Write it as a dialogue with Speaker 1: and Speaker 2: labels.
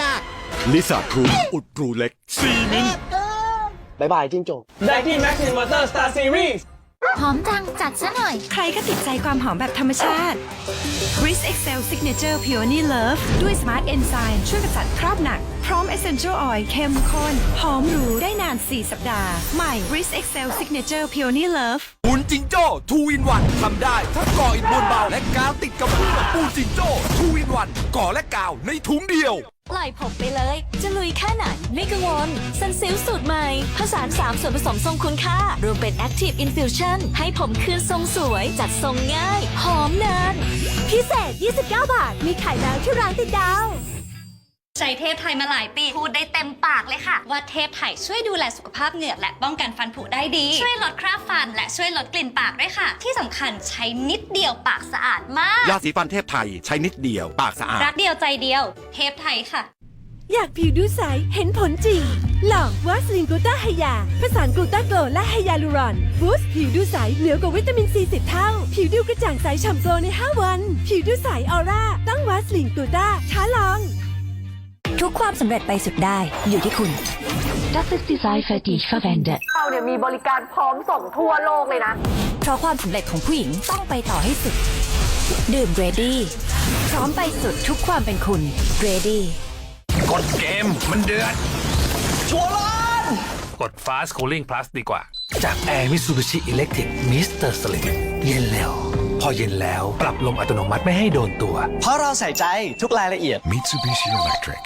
Speaker 1: ยาก
Speaker 2: ลิซ่าทรูอุดปรูเล็ก ซีมิน
Speaker 3: บายบายจิ้งจก
Speaker 4: ได้ที่ Max Inverter Star Series
Speaker 5: หอมจังจัดซะหน่อย
Speaker 6: ใครก็ติดใจความหอมแบบธรรมชาติ Chris Excel Signature Peony Love ด้วย Smart Enzyme ช่วยกำจัดคราบหนัก พร้อม Essential Oil เข้มข้น หอมหรูได้นาน 4 สัปดาห์ ใหม่ Chris Excel Signature Peony Love
Speaker 7: ปูนจิงโจ้ทูอินวันทำได้ทั้งก่ออิฐมวลเบา และกาวติดกับพื้น ปูจิงโจ้ทูอินวันก่อและกาวในถุงเดียว
Speaker 8: ปล่อยผมไปเลย จะลุยแค่ไหนไม่กังวลซันซิลสูตรใหม่ ผสาน3ส่วนผสมทรงคุณค่า รวมเป็น Active Infusion ให้ผมคืนทรงสวยจัดทรงง่าย หอมนาน พิเศษ 29 บาท มีขายแล้วที่ร้านติดดาว
Speaker 5: ใช้เทพไทยมาหลายปี พูดได้เต็มปากเลยค่ะ ว่าเทพไทยช่วยดูแลสุขภาพเหงือกและป้องกันฟันผุได้ดี ช่วยลดคราบฟัน และช่วยลดกลิ่นปากด้วยค่ะ ที่สำคัญใช้นิดเดียวปากสะอาดมาก
Speaker 2: ยาสีฟันเทพไทยใช้นิดเดียวปากสะอาด
Speaker 5: รักเดียวใจเดียว เทพไทยค่ะ
Speaker 6: อยากผิวดูใส เห็นผลจริง ลองวาสลินกลูตาไฮยา ผสานกลูตาโกลและไฮยาลูรอนบูสต์ผิวดูใส เหนือกว่าวิตามินซี10เท่า ผิวดูกระจ่างใสฉ่ำโกลใน 5 วัน ผิวดูใสออร่าต้องวาสลินกลูตาท้าลอง
Speaker 8: ทุ กความสำเร็จไปสุดได้อยู่ที่คุณ Das ist die Seife, die ich verwende
Speaker 9: เราเนี่ยมีบริการพร้อมส่งทั่วโลกเลยนะ
Speaker 8: เพราะความสำเร็จของผู้หญิงต้องไปต่อให้สุด ดื่มเรดี้พร้อมไปสุดทุกความเป็นคุณเรดี้
Speaker 7: กดเกมมันเดือด
Speaker 10: กด Fast Cooling Plus ดีกว่า จาก Air Mitsubishi Electric Mr. Slim เย็นเร็ว พอเย็นแล้ว ปรับลมอัตโนมัติไม่ให้โดนตัว
Speaker 3: เพราะเราใส่ใจทุกรายละเอียด
Speaker 2: Mitsubishi Electric